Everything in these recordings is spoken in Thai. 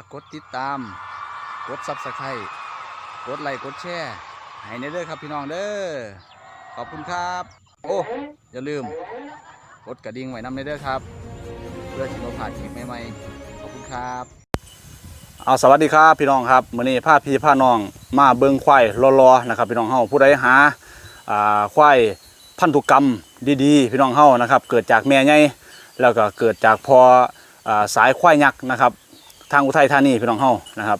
ากกดติดตาม กดซับสไครต์กดไลค์กดแชร์ให้ในเด้อครับพี่น้องเด้อขอบคุณครับ โอ้อย่าลืม กดกระดิ่งไว้นำในเด้อครับ เพื่อที่เราผ่านคลิปใหม่ๆขอบคุณครับ เอาสวัสดีครับพี่น้องครับมื้อนี้พาพี่พาน้องมาเบิ่งควายรอๆนะครับ พี่น้องเฮาผู้ใดหาอ่าควายพันธุกรรมดีๆ พี่น้องเฮานะครับ เกิดจากแม่ใหญ่แล้วก็เกิดจากพออาสายควายยักษ์นะครับ ทางอุทัยธานีพี่น้องเฮานะครับ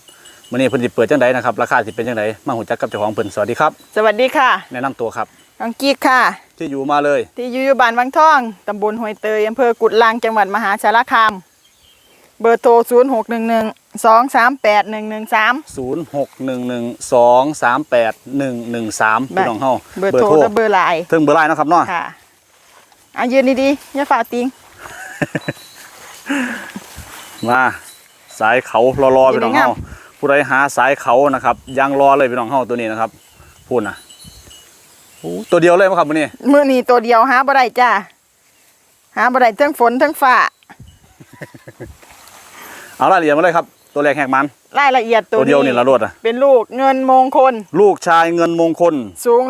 มื้อนี้เพิ่นสิเปิดจังไดนะครับราคาสิเป็นจังไดมาหูจักกับเจ้าของเพิ่นสวัสดีครับ สวัสดีค่ะแนะนำตัวครับน้องกิ๊กค่ะ ที่อยู่มาเลย ที่อยู่อยู่บ้านวังทองตำบลห้วยเตยอำเภอกุดลางจังหวัดมหาสารคาม เบอร์โทร 0 6 1 1 2 3 8 1 1 3 0611238113พี่น้องเฮาเบอร์โทรและเบอร์ไลน์ถึงเบอร์ไลน์เนาะครับเนาะค่ะอะยืนดีๆอย่าฝ่าติง มา สายเขารอๆพี่น้องเฮาผู้ใดหาสายเขานะครับยังรอเลยพี่น้องเฮาตัวนี้นะครับพูดนะโอ้ตัวเดียวเลยมั้งครับมื้อนี้มื้อนี้ตัวเดียวหาบ่ได้จ้าหาบ่ได้ทั้งฝนทั้งฟ้าเอารายละเอียดมาเลยครับ ตัวแรกแหกมันรายละเอียดตัวตัวเดียวนี่ละรวดอะเป็นลูกเงินมงคล ลูกชายเงินมงคล สูง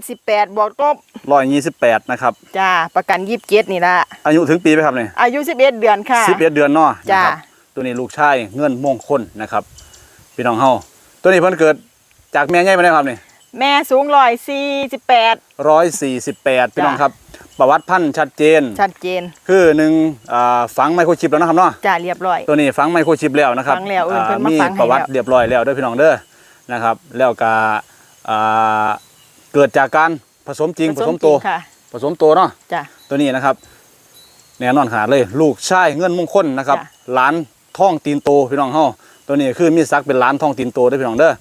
128บวกลบ128นะครับจ้าประกัน27นี่ละอายุถึงปีไหมครับเนี่ยอายุ11เดือนค่ะสิบเอ็ดเดือนเนาะจ้านะครับ ตัวนี้ลูกชายเงินมงคลนะครับพี่น้องเฮาตัวนี้เพิ่นเกิดจากแม่ใหญ่มาได้ครับนี่แม่สูง148ร้อยสี่สิบแปดพี่น้องครับ ประวัติพันธุ์ชัดเจน ชัดเจน คือหนึ่งอ่าฝังไมโครชิปแล้วนะครับเนาะจ้าเรียบร้อย ตัวนี้ฝังไมโครชิปแล้วนะครับฝังแล้วเอิ้นเพิ่นมามีฝังให้ประวัติแล้วเรียบร้อยแล้วเด้วยพี่น้องเด้อนะครับ แล้วก็อ่าเกิดจากการผสมจริงผสมโตวค่ะผสมโตวเนาะจ้าตัวนี้นะครับแน่นอนขนาดเลย ลูกชายเงินมงคลนะครับจ้ะหลาน ท่องตีนโตพี่น้องเฮาตัวนี้คือมีศักดิ์เป็นหลานท่องตีนโตเด้อพี่น้องเด้อ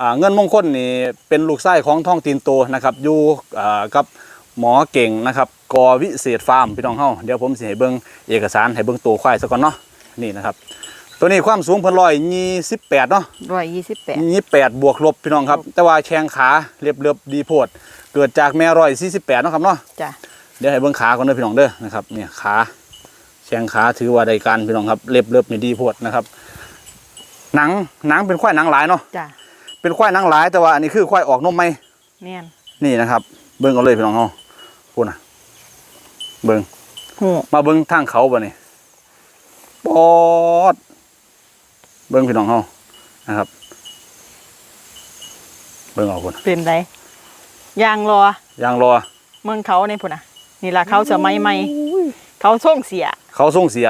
อ่าเงินมงคลนี่เป็นลูกชายของท่องตีนโตนะครับอยู่อ่ากับหมอเก่งนะครับกอวิเศษฟาร์มพี่น้องเฮาเดี๋ยวผมสิให้เบิ่งเอกสารให้เบิ่งตัวควายซะก่อนเนาะนี่นะครับ ตัวนี้ความสูงเพิ่นร้อยยี่สิบแปดเนาะร้อยยี่สิบแปดยี่แปดบวกลบพี่น้องครับ แต่ว่าแข้งขาเรียบเรียบดีโพด เกิดจากแม่ร้อยสี่สิบแปดเนาะครับเนาะจ้าเดี๋ยวให้เบิ่งขาก่อนเด้อพี่น้องเด้อนะครับเนี่ยขา แข้งขาถือว่าได้การพี่น้องครับเล็บเล็บนี่ดีโพดนะครับ หนังหนังเป็นควายหนังหลายเนาะจ้าเป็นควายหนังหลายแต่ว่าอันนี้คือควายออกนมไหมแม่นนี่นะครับ เบิ่งเอาเลยพี่น้องเฮาพูดนะเบิ่งหูมาเบิ่งทางเขาบ่นี่ปอด เบิ่งพี่น้องเฮานะครับ เบิ่งเอาพุ่นเป็นไรยางรอยางรอเมืองเขาในพุ่นน่ะ นี่ล่ะเขาสมัยใหม่ เขาส่งเสีย เขาส่งเสีย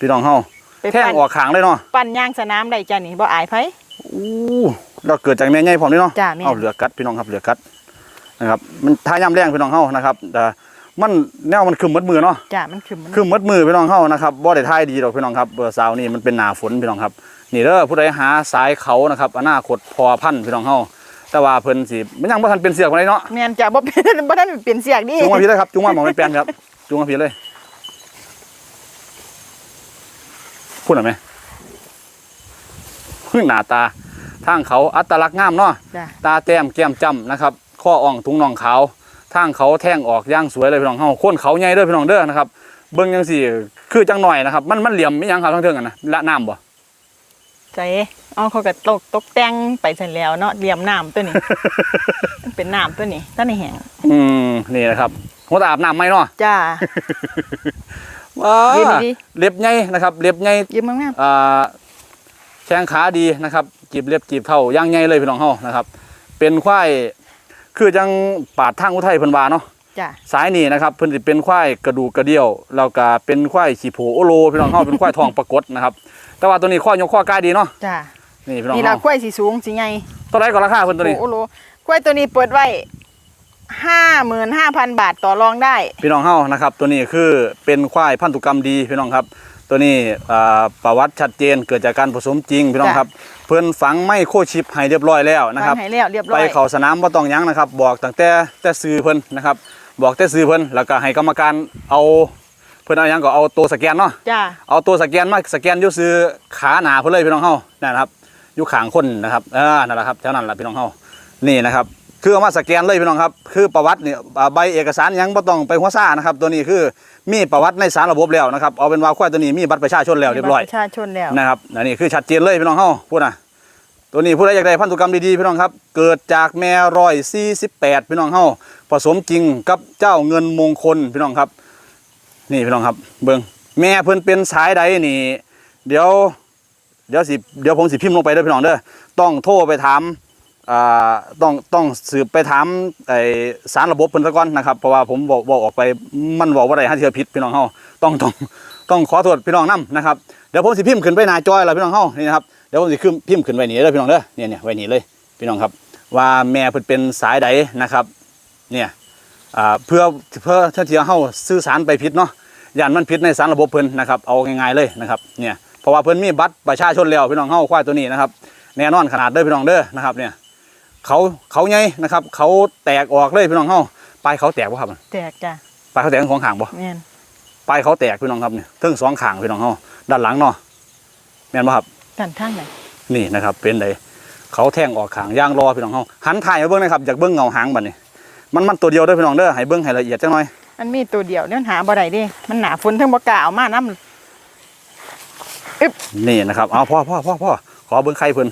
พี่น้องเฮาไปแท่งปั่นออกขางเลยเนาะปั่นยางสนามได้จ้านี่บ่อายไผอู้เราเกิดจากแม่ใหญ่พร้อมนี่เนาะจ้ะแม่เอาเหลือกัดพี่น้องครับเหลือกัดนะครับ มันทายามแรงพี่น้องเฮานะครับแต่มันแนวมันคึมมัดมือเนาะจ้ามันคือมันคึมมัดมือพี่น้องเฮานะครับบ่ได้ทายดีดอกพี่น้องครับเบอร์สาวนี่มันเป็นหนาฝนพี่น้องครับ นี่เด้อผู้ใดหาสายเขานะครับอนาคตพอพันธุ์พี่น้องเฮาแต่ว่าเพิ่นสิมันยังบ่ทันเป็นเสือกมาเลยเนาะแม่นจ้าบ่เป็นบ่ทันเปลี่ยนเสียกดิจุงมาพี่เลยครับจุงมาหมองเป็นแปลนครับ จุงมาพี่เลย พูดหน่อยไหมพึ่งหน้าตา ทางเขาอัตลักษณ์งามเนาะ จ้าตาแต้มแก้มจ้ำนะครับ ข้ออ่องถุงน่องขาว ทางเขาแท่งออกย่างสวยเลยพี่น้องเฮาโคนเขาใหญ่เด้อพี่น้องเด้อนะครับ เบิ่งจังสี่ คือจังหน่อยนะครับ มันมันเหลี่ยมไม่ยังครับทั้งเทิงกันนะละน้ำบ่ ใจเอาเขาก็ตกตกแต่งไปเสร็จแล้วเนาะเตรียมน้ำตัวนี้ มันเป็นน้ำตัวนี้ท่านในแห้งอืมนี่นะครับหัวตาอาบน้ำไหมเนาะจ้า ว้ายืนดี เล็บใหญ่นะครับ เล็บใหญ่ยิ้มงามอ่าแข้งขาดีนะครับจีบเล็บจีบเท่าย่างใหญ่เลยพี่น้องเฮานะครับ เป็นควายคือจังปาดทางอุทัยเพิ่นว่าเนาะ ๆจ้าสายนี่นะครับเพิ่นสิเป็นควายกระดูกกระเดี่ยวแล้วก็เป็นควายขี้โผโอโลพี่น้องเฮาเป็นควายทองปรากฏนะครับ แต่ว่าตัวนี้ข้อยกข้อกายดีเนาะจ้านี่พี่น้องนี่ละเฮาควายสีสูงสีใหญ่เท่าไหรก่อนราคาเพิ่นตัวนี้ โอ้โหควายตัวนี้เปิดไว้ห้าหมื่นห้าพันบาทต่อรองได้ พี่น้องเฮานะครับ ตัวนี้คือเป็นควายพันธุกรรมดีพี่น้องครับ ตัวนี้อ่าประวัติชัดเจนเกิดจากการผสมจริงพี่น้องจ้ะครับ เพิ่นฝังไม่โคชิปให้เรียบร้อยแล้วนะครับวางให้แล้วเรียบร้ไปอย เข้าสนามบ่ต้องหยั้งนะครับ บอกตั้งแต่แต่ซื้อเพิ่นนะครับ บอกแต่ซื้อเพิ่นแล้วก็ให้กรรมการเอา เพิ่นเอาหยังก็เอาตัวสแกนเนาะจ้าเอาตัวสแกนมาสแกนอยู่ซื้อขาหนาเพิ่นเลยพี่น้องเฮานั่นนะครับอยู่ข้างคนนะครับเออนั่นแหละครับแถวนั้นแหละพี่น้องเฮานี่นะครับคือเอามาสแกนเลยพี่น้องครับคือประวัติเนี่ยอ่าใบเอกสารหยังบ่ต้องไปหัวซ่านะครับตัวนี้คือมีประวัติในสารระบบแล้วนะครับเอาเป็นว่าควายตัวนี้มีบัตรประชาชนแล้วเรียบร้อย ประชาชนแล้ว นะครับอันนี้คือชัดเจนเลยพี่น้องเฮาพูดนะตัวนี้ผู้ใดอยากได้พันธุกรรมดีๆพี่น้องครับ เกิดจากแม่ร้อยสี่สิบแปดพี่น้องเฮาผสมจริงกับเจ้าเงินมงคลพี่น้องครับ นี่พี่น้องครับ เบิ่งแม่เพิ่นเป็นสายใดนี่ เดี๋ยว เดี๋ยวสิเดี๋ยวผมสิพิมพ์ลงไปเด้อพี่น้องเด้อต้องโทรไปถามอ่าต้องต้องสืบไปถามไอสารระบบเพิ่นซะก่อนนะครับเพราะว่าผมบอกบอกออกไปมันบอกว่าได้ห้าเทือผิดพี่น้องเฮาต้องต้องต้องขอโทษพี่น้องนํนะครับเดี๋ยวผมสิพิมพ์ขึ้นไปหน้าจอยแล้วพี่น้องเฮานี่นะครับเดี๋ยวผมสิขึ้นพิมพ์ขึ้นไว้นี่เด้อพี่น้องเด้อเนี่ยเนี่ยไว้นี่เลยพี่น้องครับ ว่าแม่เพิ่นเป็นสายใดนะครับ เนี่ย อ่าเพื่อเพื่อเท่าที่เฮาสื่อสารไปผิดเนาะย่านมันผิดในสารระบบเพิ่นนะครับเอาง่ายๆเลยนะครับเนี่ยเพราะว่าเพิ่นมีบัตรประชาชนแล้วพี่น้องเฮาควายตัวนี้นะครับแน่นอนขนาดเด้อพี่น้องเด้อนะครับเนี่ยเขาเขาใหญ่นะครับ เขาแตกออกเลยพี่น้องเฮาปลายเขาแตกบ่ครับแตกจ้าปลายเขาแตกทั้งสองข้างบ่แม่นปลายเขาแตกพี่น้องครับเนี่ยทั้งสองข้างพี่น้องเฮาด้านหลังเนาะแม่นบ่ครับกันทางไหนนี่นะครับเป็นไดเขาแทงออกข้างย่างรอพี่น้องเฮาหันถ่ายมาเบิ่งนะครับอยากเบิ่งเงาหางบัดนี้ มันมันตัวเดียวเด้อพี่น้องเด้อให้เบิ่งให้ละเอียดจังหน่อยมันมีตัวเดียวเนี่ยมันหาบ่ได้เดิมันหนาฝนทั้งบ่กล้าเอามานํนี่นะครับเอาพ่อพ่อพ่อพ่อขอเบิ่งไข่เพิ่น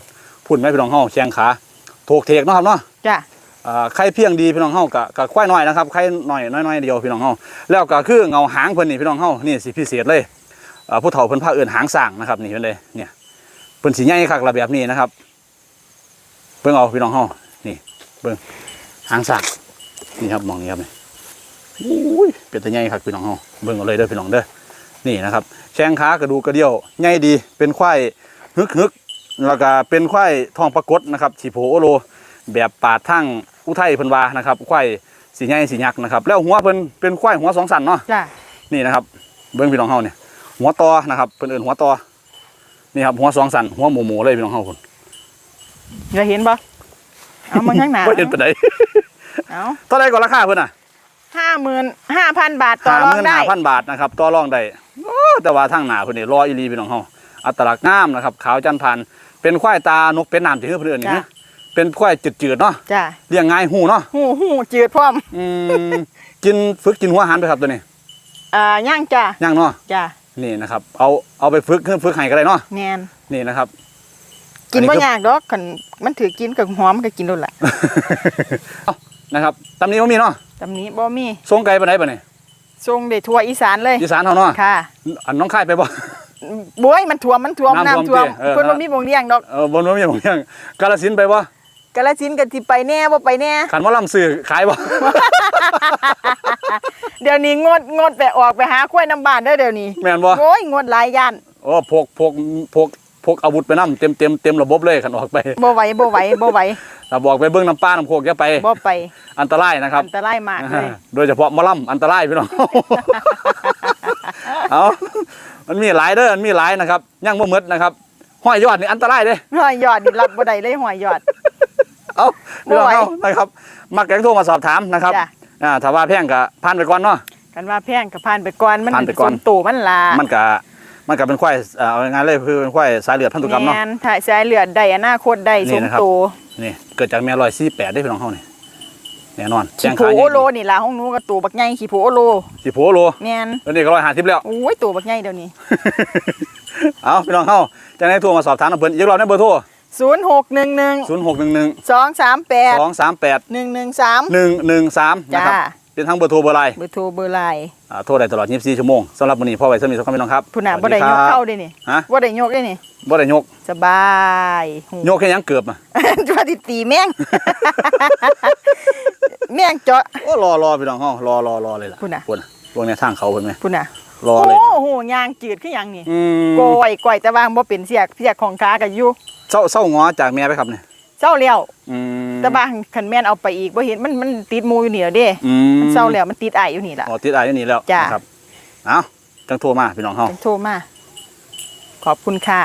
พุ่นไหมพี่น้องเฮาแข้งขาโถกเทกเนาะครับเนาะจ้าอ่าไข่เพียงดีพี่น้องเฮากับกับควายน้อยนะครับไข่น้อยน้อยๆเดียวพี่น้องเฮาแล้วก็คือเงาหางเพิ่นนี่พี่น้องเฮานี่สิพิเศษเลยอ่าผู้เฒ่าเพิ่นพาเอื่นหางสร้างนะครับนี่เพิ่นเลยเนี่ยเพิ่นสิใหญ่คักระแบบนี้นะครับเบิ่งเอาพี่น้องเฮานี่เบิ่งหางสร้าง นี่ครับมองนี่ครับนี่อุ้ยเป็นตาใหญ่คักพี่น้องเฮาเบิ่งเอาเลยเด้อพี่น้องเด้อนี่นะครับ แข้งขากระดูกกระเดี่ยวใหญ่ดีเป็นควายฮึกฮึกๆแล้วก็เป็นควายทองปรากฏนะครับฉีโผโอโล แบบปาดทั้งอุทัยเพิ่นว่านะครับควายสีใหญ่สียักษ์นะครับ แล้วหัวเพิ่นเป็นควายหัวสองสันเนาะจ้านี่นะครับ เบิ้งพี่น้องเฮาเนี่ยหัวตอนะครับเพิ่นเอิ้นหัวตอนี่ครับหัวสองสันหัวหมูหมูเลยพี่น้องเฮาคนจะเห็นบ่เอามาข้างหน้าบ่เห็นปานใด เอาเท่าไหร่ก่อนราคาเพิ่นน่ะห้าหมื่นห้าพันบาทต่อรองได้55,000บาทนะครับต่อรองได้โอ้แต่ว่าทางหน้าเพิ่นนี่รออีหลีพี่น้องเฮาอัตลักษณ์งามนะครับขาวจันทร์พันเป็นควายตานกเป็นน้ำที่เพิ่นเอิ้นนี่จ้ะนะเป็นควายจืดๆเนาะจ้าเลี้ยงง่ายหูเนาะหูหูจืดพร้อมอืมกินฝึกกินหัวอาหารไปครับตัวนี้อ่าย่างจ้าย่างเนาะจ้านี่นะครับ เอาเอาไปฝึกฝึกให้ก็ได้เนาะแมนนี่นะครับกินอับ่คือยากดอกคันมันถือกินกับหอมก็กินโดนละเอา นะครับตำนี้บ่มีเนาะตำนี้บ่มีส่งไกลไปไหนปะเนี่ยทรงได้ทั่วอีสานเลยอีสานเฮาเนาะค่ะอันน้องค่ายไปบ่บวยมันท่วมมันท่วมน้ำน้ำท่ท่ววมมเออเพิ่นบ่มีบ่งเลี้ยงดอกเออบนว่ามีบ่ยังกาฬสินธุ์ไปบ่กาฬสินธุ์ก็สิไปแน่บ่ไปแน่ขันว่าลำซื้อขายบ่เดี๋ยวนี้งดงดไปออกไปหาข้วยน้ำบ้านเด้อเดี๋ยวนี้แม่นบ่โอ้ยงดหลายย่านโอ้พกพกพก พกอาวุธไปนํเต็มเต็มเต็มระบบเลยขันออกไปบ่ไหวบ่ไหวบ่ไหวถ้าบอกไปเบิ่งน้ำป้าน้ำโคกอย่าไปบ่ไป อันตรายนะครับ อันตรายมากเลยโดยเฉพาะหมะล่ำอันตรายพี่น้องเอามันมีหลายเด้อมันมีหลายนะครับยังบ่หมดนะครับห้อยยอดนี่อันตรายเด้หอยยอดนี่รับบ่ได้เลยหอยยอด เอาพี่น้องบ่ไหวเอานะครับ มักแกงโทรมาสอบถามนะครับจ้ะอ่าถ้าว่าแพงก็ผ่านไปก่อนเนาะกันว่าแพงก็ผ่านไปก่อนมันผ่านไปก่อนสมตู่มันล่ะมันก็ มันก็เป็นควายเอ่อเอาง่ายๆเลยคือเป็นควายสายเลือดพันธุกรรมเนาะ แม่นถ่ายสายเลือดได้อนาคตได้นี่สมนะครับตู่นี่เกิดจากแม่ร้อยสี่แปดได้พี่น้องเฮานี่แน่นอนขี้งโผขาโอใหญ่โลนี่ล่ะห้องหนูก็ตู่บักใหญ่ขี้โผโอโลสิโผโลแม่นแล้วนี่ก็ร้อยห้าสิบแล้ว โอ้ยตู่บักใหญ่เดี๋ยวนี้ เอาพี่น้องเฮาจะได้โทรมาสอบถามน้ำเพิ่นอีกรอบได้เบอร์โทร0611 ศูนย์หกหนึ่งหนึ่ง238 สองสามแปด113 หนึ่งหนึ่งสามนะครับจ้า เป็นทั้งเบอร์โทรเบอร์ไลน์เบอร์โทรเบอร์ไลน์อ่าโทรได้ตลอด 24 ชั่วโมงสำหรับวันนี้พ่อไว้สมีสักคำพี่น้องครับพุ่นน่ะสบ่วัสได้ยกครับเข้าได้นี่ฮะบ่ได้ยกได้นี่บ่ได้ยกสบายหูยกแค่ยังเกือบอะจะว่าสิตีแม่งแม่งเจาะโอ้รอรอพี่น้องเฮารอรอรอเลยล่ะพุ่นน่ะพุ่นน่ะพวกเนี้ยทางเขาเพิ่นไหมพุ่นน่ะรรอโอ้เลยโหยางจืดคือหยังนี่อืมโกยก่อยแต่ว่าบ่เป็นเสียกเสียกของขาก็อยู่เศร้าเศร้างอจากแม่ไปครับเนี่ยเศร้าแล้วอืม แต่ว่าคันแม่นเอาไปอีกบ่เห็นมันมันติดหมูอยู่นี่แล้วเด้อืมมันเศร้าแล้วมันติดอ้ายอยู่นี่ล่ะ อ๋อติดอายอยู่นี่แล้วจ้ะ นะครับ เอาจังโทรมาพี่น้องเฮา โทรมา ขอบคุณค่ะ